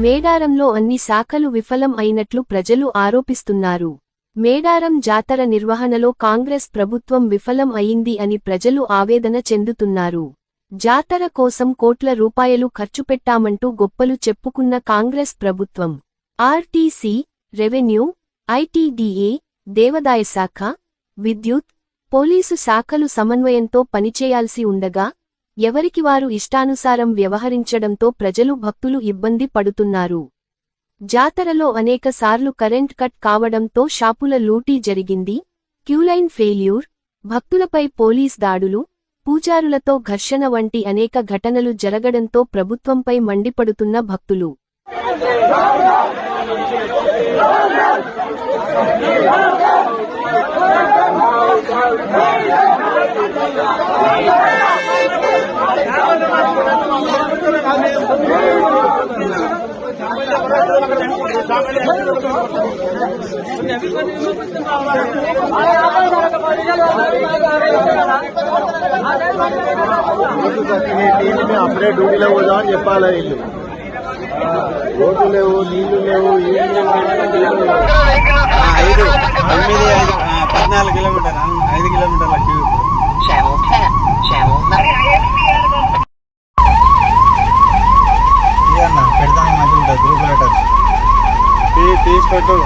మేడారంలో అన్ని శాఖలు విఫలం అయినట్లు ప్రజలు ఆరోపిస్తున్నారు. మేడారం జాతర నిర్వహణలో కాంగ్రెస్ ప్రభుత్వం విఫలం అయింది అని ప్రజలు ఆవేదన చెందుతున్నారు. జాతర కోసం కోట్ల రూపాయలు ఖర్చు పెట్టామంటూ గొప్పలు చెప్పుకున్న కాంగ్రెస్ ప్రభుత్వం. ఆర్టీసీ రెవెన్యూ ఐటీడీఏ దేవదాయ శాఖ విద్యుత్ పోలీసు శాఖలు సమన్వయంతో పనిచేయాల్సి ఉండగా ఎవరికి వారు ఇష్టానుసారం వ్యవహరించడంతో ప్రజలు భక్తులు ఇబ్బంది పడుతున్నారు. జాతరలో అనేక సార్లు కరెంట్ కట్ కావడంతో షాపుల లూటీ జరిగింది. క్యూలైన్ ఫెయిల్యూర్ భక్తులపై పోలీస్ దాడులు పూజారులతో ఘర్షణ వంటి అనేక ఘటనలు జరగడంతో ప్రభుత్వంపై మండిపడుతున్న భక్తులు. అప్పుడే డ్యూటీలో పోదామని చెప్పాలి వీళ్ళు రోడ్లు లేవు నీళ్ళు లేవు ఏం లేవు ఐదు తొమ్మిది ఐదు పద్నాలుగు కిలోమీటర్ ఐదు కిలోమీటర్ల క్యూ పెట్టు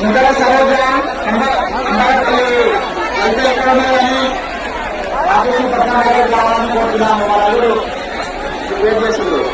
ఇంకా వేరే ఇంకా సరోజ ఎక్కడ ఉన్నారని ఆఫీసు పట్టణానికి కావాలని కోరుతున్నాము వాళ్ళు చేస్తున్నారు